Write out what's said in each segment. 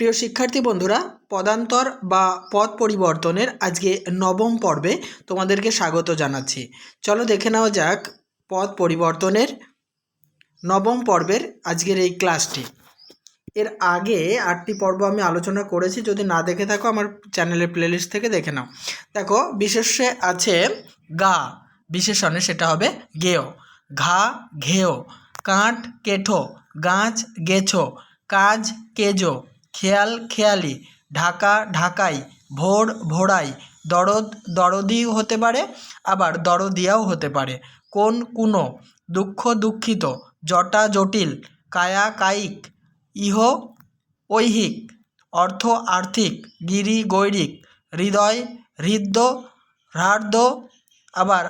প্রিয় শিক্ষার্থী বন্ধুরা, পদান্তর বা পদ পরিবর্তনের আজকে নবম পর্বে তোমাদেরকে স্বাগত জানাচ্ছি। চলো দেখে নেওয়া যাক পদ পরিবর্তনের নবম পর্বের আজকের এই ক্লাসটি। এর আগে আটটি পর্ব আমি আলোচনা করেছি, যদি না দেখে থাকো আমার চ্যানেলের প্লেলিস্ট থেকে দেখে নাও। দেখো, বিশেষে আছে গা, বিশেষণে সেটা হবে গেয় ঘা ঘেয় কাঠ কেঠো। গাছ গেছো। কাজ, কেজো। খেয়াল খেয়ালি, ঢাকা ঢাকাই, ভোর ভোড়াই, দরদ দরদিও হতে পারে, আবার দরদিয়াও হতে পারে। কোন কুনো? দুঃখ দুঃখিত, জটা জটিল, কায়া কায়িক, ইহ ঐহিক, অর্থ আর্থিক, গিরি গৈরিক, হৃদয় হৃদ্য, হ্রার্দ, আবার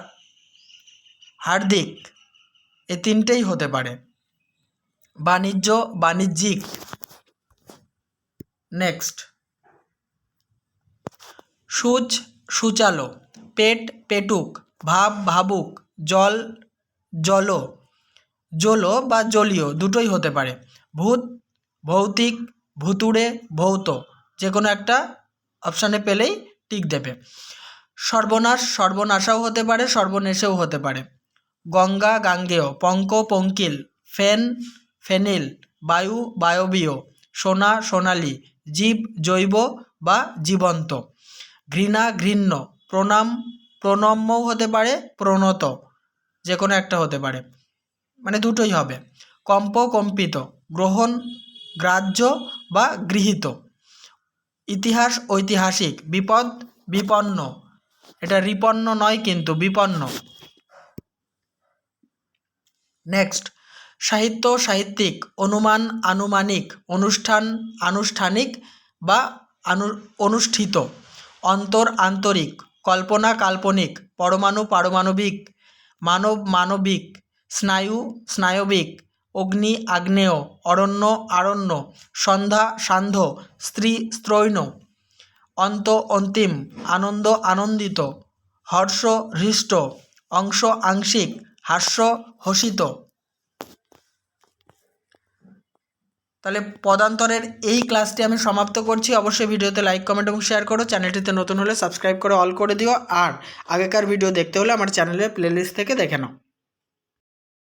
হার্দিক, এ তিনটেই হতে পারে। বাণিজ্য বাণিজ্যিক। নেক্সট। সূচ, সুচালো, পেট, পেটুক, ভাব, ভাবুক, জল, জলো জলো বা জলীয়, দুটোই হতে পারে। ভূত, ভৌতিক, ভুতুড়ে, ভৌত যে কোনো একটা অপশানে পেলেই টিক দেবে। সর্বনাশ, সর্বনাশাও হতে পারে, সর্বনেশেও হতে পারে। গঙ্গা, গাঙ্গেয়, পঙ্ক, পঙ্কিল, ফেন, ফেনিল, বায়ু, বায়বীয়, সোনা, সোনালি জীব, জৈব বা জীবন্ত। ঘৃণা, ঘৃণ্য, প্রণাম, প্রণম্যও হতে পারে, প্রণত যে কোনো একটা হতে পারে। মানে দুটোই হবে। কম্প, কম্পিত, গ্রহণ, গ্রাহ্য বা গৃহীত। ইতিহাস, ঐতিহাসিক, বিপদ, বিপন্ন। এটা রিপন্ন নয়, কিন্তু বিপন্ন। নেক্সট সাহিত্য, সাহিত্যিক, অনুমান, আনুমানিক, অনুষ্ঠান, আনুষ্ঠানিক বা আনু, অনুষ্ঠিত, অন্তর, আন্তরিক, কল্পনা, কাল্পনিক, পরমাণু, পারমাণবিক, মানব, মানবিক, স্নায়ু, স্নায়বিক, অগ্নি, আগ্নেয়, অরণ্য, আরণ্য, সন্ধ্যা, সান্ধ্য, স্ত্রী, স্ত্রৈণ, অন্ত, অন্তিম, আনন্দ, আনন্দিত, হর্ষ, হৃষ্ট, অংশ, আংশিক, হাস্য, হসিত। তাহলে পদান্তরের এই ক্লাসটি আমি সমাপ্ত করছি। অবশ্যই ভিডিওতে লাইক কমেন্ট এবং শেয়ার করো। চ্যানেলটিতে নতুন হলে সাবস্ক্রাইব করে অল করে দিও। আর আগেকার ভিডিও দেখতে হলে আমার চ্যানেলের প্লেলিস্ট থেকে দেখে নাও।